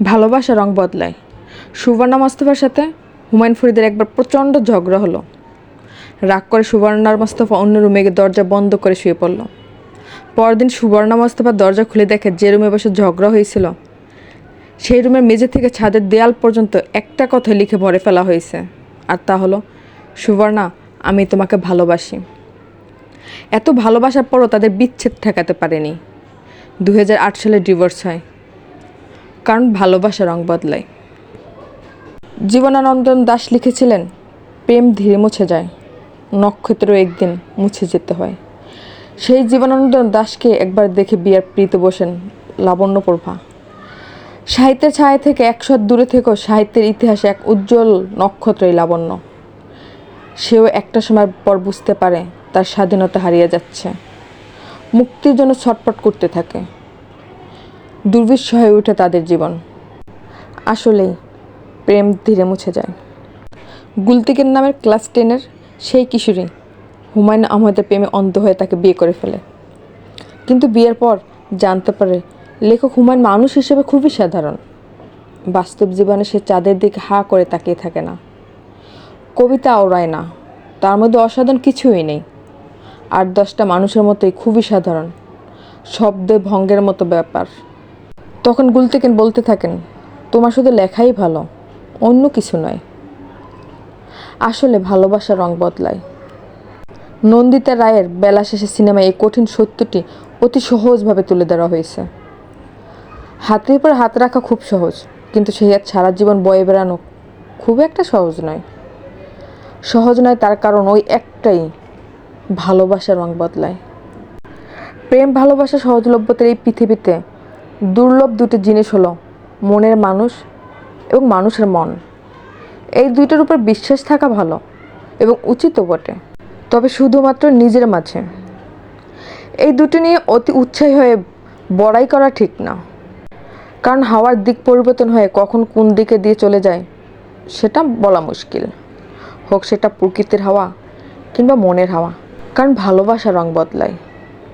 ভালোবাসা রং বদলায়। সুবর্ণা মোস্তফার সাথে হুমায়ুন ফরিদের একবার প্রচণ্ড ঝগড়া হলো। রাগ করে সুবর্ণার মোস্তফা অন্য রুমে গিয়ে দরজা বন্ধ করে শুয়ে পড়ল। পরদিন সুবর্ণা মোস্তফা দরজা খুলে দেখে যে রুমে বসে ঝগড়া হয়েছিল, সেই রুমের মেঝে থেকে ছাদের দেয়াল পর্যন্ত একটা কথা লিখে ভরে ফেলা হয়েছে, আর তা হলো, সুবর্ণা, আমি তোমাকে ভালোবাসি। এত ভালোবাসার পরও তাদের বিচ্ছেদ ঠেকাতে পারেনি। দু হাজার আট সালে ডিভোর্স হয়। কারণ ভালোবাসা রং বদলায়। জীবনানন্দন দাস লিখেছিলেন, প্রেম ধীরে মুছে যায়, নক্ষত্র একদিন মুছে যেতে হয়। সেই জীবনানন্দন দাসকে একবার দেখে বিয়ার প্রীত বসেন লাবণ্যপ্রভা সাহিত্যের ছায়া থেকে একশো দূরে থেকেও সাহিত্যের ইতিহাসে এক উজ্জ্বল নক্ষত্র এই লাবণ্য। সেও একটা সময় পর বুঝতে পারে তার স্বাধীনতা হারিয়ে যাচ্ছে। মুক্তির জন্য ছটপট করতে থাকে। দুর্বিষ হয়ে ওঠে তাদের জীবন। আসলেই প্রেম ধীরে মুছে যায়। গুলতিকের নামের ক্লাস টেনের সেই কিশোরী হুমায়ুন আহমেদের প্রেমে অন্ধ হয়ে তাকে বিয়ে করে ফেলে। কিন্তু বিয়ের পর জানতে পারে লেখক হুমায়ুন মানুষ হিসেবে খুবই সাধারণ। বাস্তব জীবনে সে চাঁদের দিকে হা করে তাকিয়ে থাকে না। কবিতা ওড়ায় না তার মধ্যে অসাধারণ কিছুই নেই। আট দশটা মানুষের মতোই খুবই সাধারণ। শব্দে ভঙ্গের মতো ব্যাপার। তখন গুলতেকেন বলতে থাকেন, তোমার শুধু লেখাই ভালো, অন্য কিছু নয়। আসলে ভালোবাসা রং বদলায়। নন্দিতা রায়ের বেলা শেষে সিনেমায় এই কঠিন সত্যটি অতি সহজভাবে তুলে ধরা হয়েছে। হাতের উপর হাত রাখা খুব সহজ, কিন্তু সেই হাত সারা জীবন বয়ে বেড়ানো খুব একটা সহজ নয়। সহজ নয় তার কারণ ওই একটাই, ভালোবাসার রং বদলায়। প্রেম, ভালোবাসা, সহজলভ্যতার এই পৃথিবীতে দুর্লভ দুটি জিনিস হলো মনের মানুষ এবং মানুষের মন। এই দুইটার উপর বিশ্বাস থাকা ভালো এবং উচিতও বটে। তবে শুধুমাত্র নিজের মাঝে। এই দুটি নিয়ে অতি উৎসাহী হয়ে বড়াই করা ঠিক না। কারণ হাওয়ার দিক পরিবর্তন হয়ে কখন কোন দিকে দিয়ে চলে যায়, সেটা বলা মুশকিল। হোক সেটা প্রকৃতির হাওয়া কিংবা মনের হাওয়া। কারণ ভালোবাসা রং বদলায়।